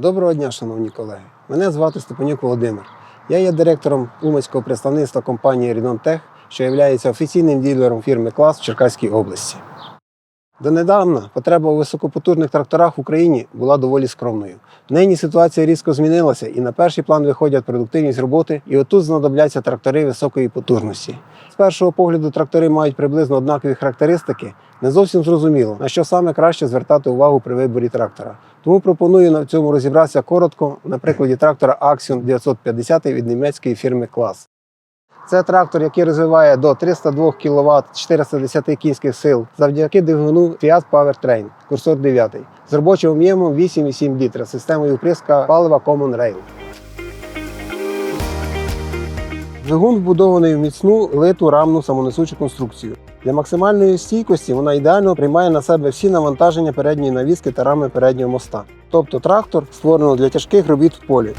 Доброго дня, шановні колеги. Мене звати Степанюк Володимир. Я є директором Уманського представництва компанії Рідонтех, що є офіційним ділером фірми Клас в Черкаській області. Донедавна потреба у високопотужних тракторах в Україні була доволі скромною. Нині ситуація різко змінилася, і на перший план виходять продуктивність роботи, і отут знадобляться трактори високої потужності. З першого погляду трактори мають приблизно однакові характеристики. Не зовсім зрозуміло, на що саме краще звертати увагу при виборі трактора. Тому пропоную на цьому розібратися коротко на прикладі трактора Axion 950 від німецької фірми Клас. Це трактор, який розвиває до 302 кВт 410 кінських сил завдяки двигуну Fiat Powertrain, курсор 9, з робочим об'ємом 8,7 літра, системою впрыска палива Common Rail. Двигун вбудований в міцну литу рамну самонесучу конструкцію. Для максимальної стійкості вона ідеально приймає на себе всі навантаження передньої навіски та рами переднього моста. Тобто трактор створено для тяжких робіт в полі.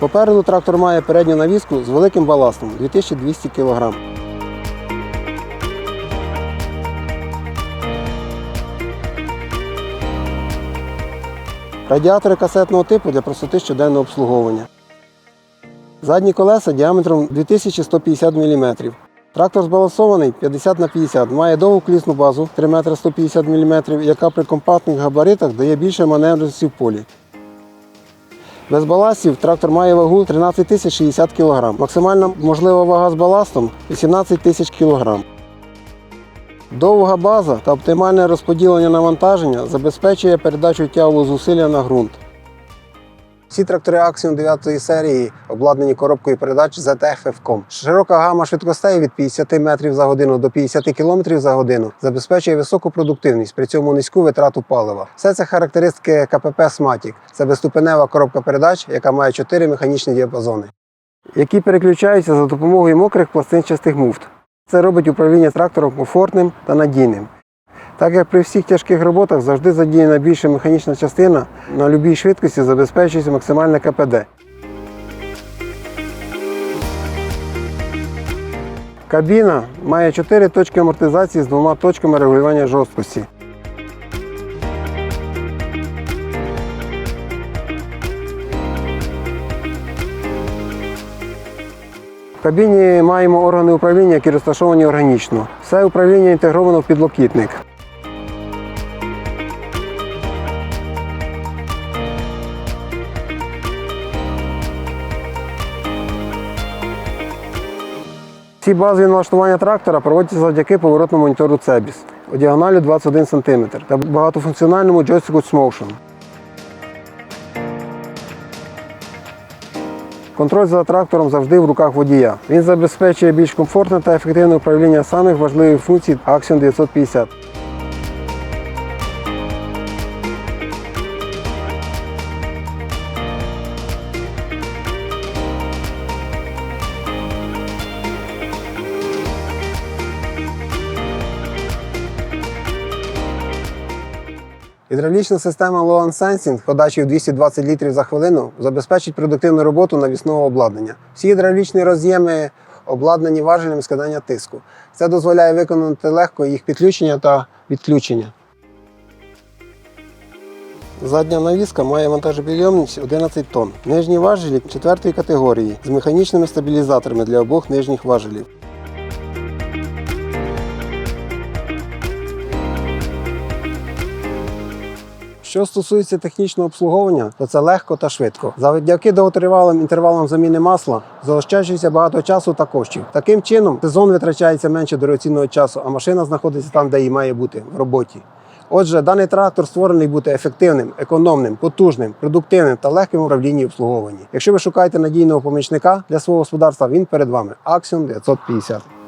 Попереду трактор має передню навіску з великим баластом 2200 кг. Радіатори касетного типу для простоти щоденного обслуговування. Задні колеса діаметром 2150 мм. Трактор збалансований 50 на 50, має довгу колісну базу 3 метри 150 мм, яка при компактних габаритах дає більше маневрності в полі. Без баластів трактор має вагу 13 тисяч 60 кг. Максимальна можлива вага з баластом 18 тисяч кг. Довга база та оптимальне розподілення навантаження забезпечує передачу тяглу зусилля на ґрунт. Всі трактори Axiom 9 серії обладнані коробкою передач ZF-FCOM. Широка гама швидкостей від 50 метрів за годину до 50 км за годину забезпечує високу продуктивність, при цьому низьку витрату палива. Все це характеристики КПП Smatic. Це безступенева коробка передач, яка має 4 механічні діапазони, які переключаються за допомогою мокрих пластинчастих муфт. Це робить управління трактором комфортним та надійним. Так як при всіх тяжких роботах завжди задіяна більша механічна частина, на будь-якій швидкості забезпечується максимальне КПД. Кабіна має 4 точки амортизації з двома точками регулювання жорсткості. В кабіні маємо органи управління, які розташовані органічно. Все управління інтегровано в підлокітник. Всі базові налаштування трактора проводяться завдяки поворотному монітору CEBIS у діагоналі 21 см та багатофункціональному джойстику Smotion. Контроль за трактором завжди в руках водія. Він забезпечує більш комфортне та ефективне управління самих важливих функцій Axion 950. Гідравлічна система Loan Sensing подачею 220 літрів за хвилину забезпечить продуктивну роботу навісного обладнання. Всі гідравлічні роз'єми обладнані важелями складання тиску. Це дозволяє виконати легко їх підключення та відключення. Задня навіска має вантажопідйомність 11 тонн. Нижні важелі 4 категорії з механічними стабілізаторами для обох нижніх важелів. Що стосується технічного обслуговування, то це легко та швидко. Завдяки довготривалим інтервалам заміни масла заощаджується багато часу та коштів. Таким чином, сезон витрачається менше дорогоцінного часу, а машина знаходиться там, де її має бути в роботі. Отже, даний трактор створений бути ефективним, економним, потужним, продуктивним та легким управлінні і обслуговуванні. Якщо ви шукаєте надійного помічника для свого господарства, він перед вами Axiom 950.